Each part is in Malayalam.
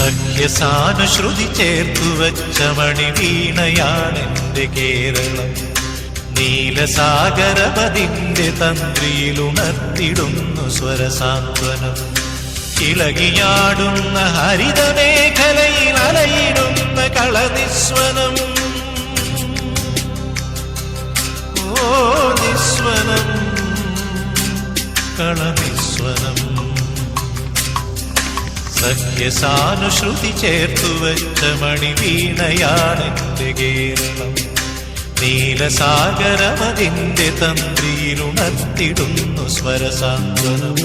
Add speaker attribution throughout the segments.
Speaker 1: സഖ്യസാനുശ്രുതി ചേർത്തു വെച്ച മണിവീണയാണെന്റെ കേരളം. നീലസാഗരപതിന്റെ തന്ത്രിയിലുണർത്തിടുന്നു സ്വരസാന്ത്വനം. ഇളകിയാടുന്ന ഹരിതമേഖലയിൽ അലയിടുന്ന കളനിസ്വനം. ഓ നിസ്വനം കളനിസ്വനം. സഖ്യസാനുശ്രുതി ചേർത്തു വെച്ച മണിവീണയാണെന്റെ കേരളം. നീലസാഗരമതിന്റെ തന്ത്രിയിലുണർത്തിടുന്നു സ്വരസാന്ത്വനം.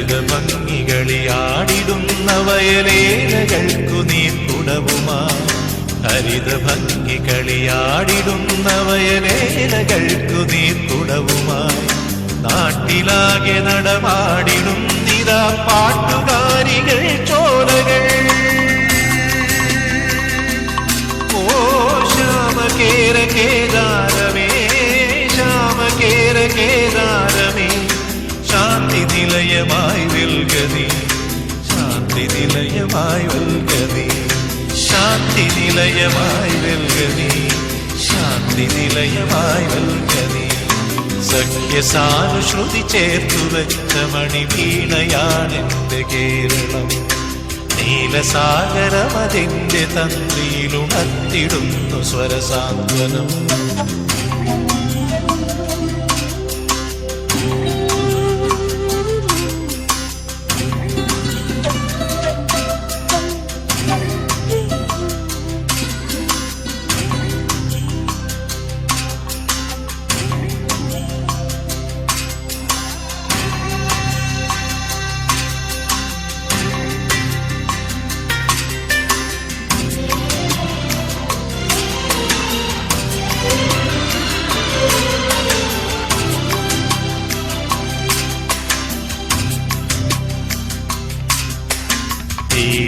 Speaker 1: ഹരിത ഭംഗികളിയാടിടുന്ന വയലേലകൾക്കു നീർക്കുടവുമാ ഹരിത ഭംഗികളിയാടിടുന്ന വയലേലകൾക്കു നീർക്കുടവുമായി നാട്ടിലാകെ നടമാടിടും നിതാ പാട്ടുകാരികൾ ചോലകൾ. ഓ ശ്യാമകേര കേദാരമേ നിലയമായി നിൽകതി ശാന്തി നിലയമായി വെൽകതി ശാന്തി നിലയമായി വെൽകതി ശാന്തി നിലയമായി വെൽകതി സഖ്യസാനുശ്രുതി ചേർത്തു വെച്ച മണിവീണയാണെന്റെ കേരളം. നീലസാഗരമതിന്റെ തന്ത്രിയിലുണർത്തിടുന്നു സ്വരസാന്ത്വനം.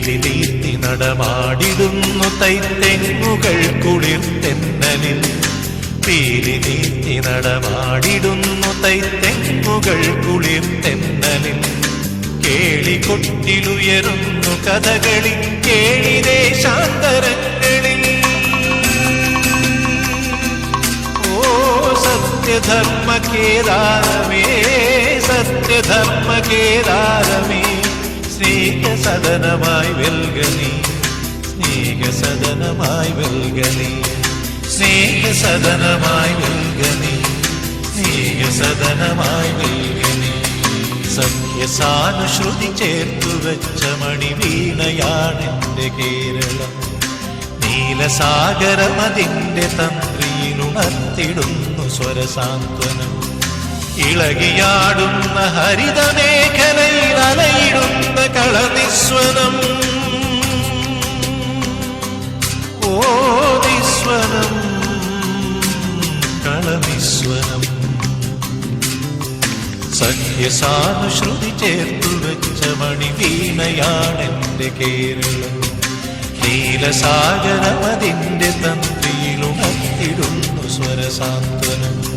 Speaker 1: തീരി നീത്തി നടമാടിടുന്നു തൈത്തെങ്ങുകൾ കുളിർ തെന്നലിൽ. നീത്തി നടമാടിടുന്നു തൈത്തെങ്ങുകൾ കുളിർ തെന്നലിൽ. കേളി കൊട്ടിലുയരുന്നു കഥകളി കേളി ദേശാന്തരങ്ങളിൽ ഓ സത്യധർമ്മ കേദാരമേ സത്യധർമ്മ കേദാരമേ. സ്നേഹസദനമായി വെൽകനി സ്നേഹസദനമായി വെൽകനി സ്നേഹസദനമായി വെൽകനി സ്നേഹസദനമായി വെൽകനി സഖ്യസാനുശ്രുതി ചേർത്തു വെച്ച മണിവീണയാണെന്റെ കേരളം. നീലസാഗരമതിന്റെ തന്ത്രിയിലുണർത്തിടുന്നു സ്വരസാന്ത്വനം. ഇളകിയാടുന്ന ഹരിതമേഖലയിൽ അലയിടുന്ന കളനിസ്വനം. ഓതിസ്വനം നിസ്വനം കളനിസ്വനം. സഖ്യസാനുശ്രുതി ചേർത്തു വെച്ച മണിവീണയാണെന്റെ കേരളം. നീലസാഗരമതിന്റെ തന്ത്രിയിലുണർത്തിടുന്നു സ്വരസാന്ത്വനം.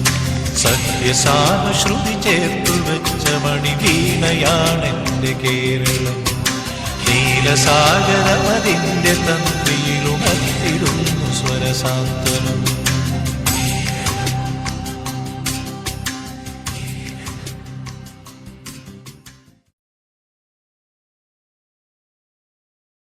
Speaker 1: സഖ്യസാനുശ്രുതി ചേർത്തു വെച്ച മണി വീണയാണെന്റെ കേരളം. നീലസാഗരമതിന്റെ തന്ത്രിയിലുണർത്തിടുന്നു സ്വരസാന്ത്വനം.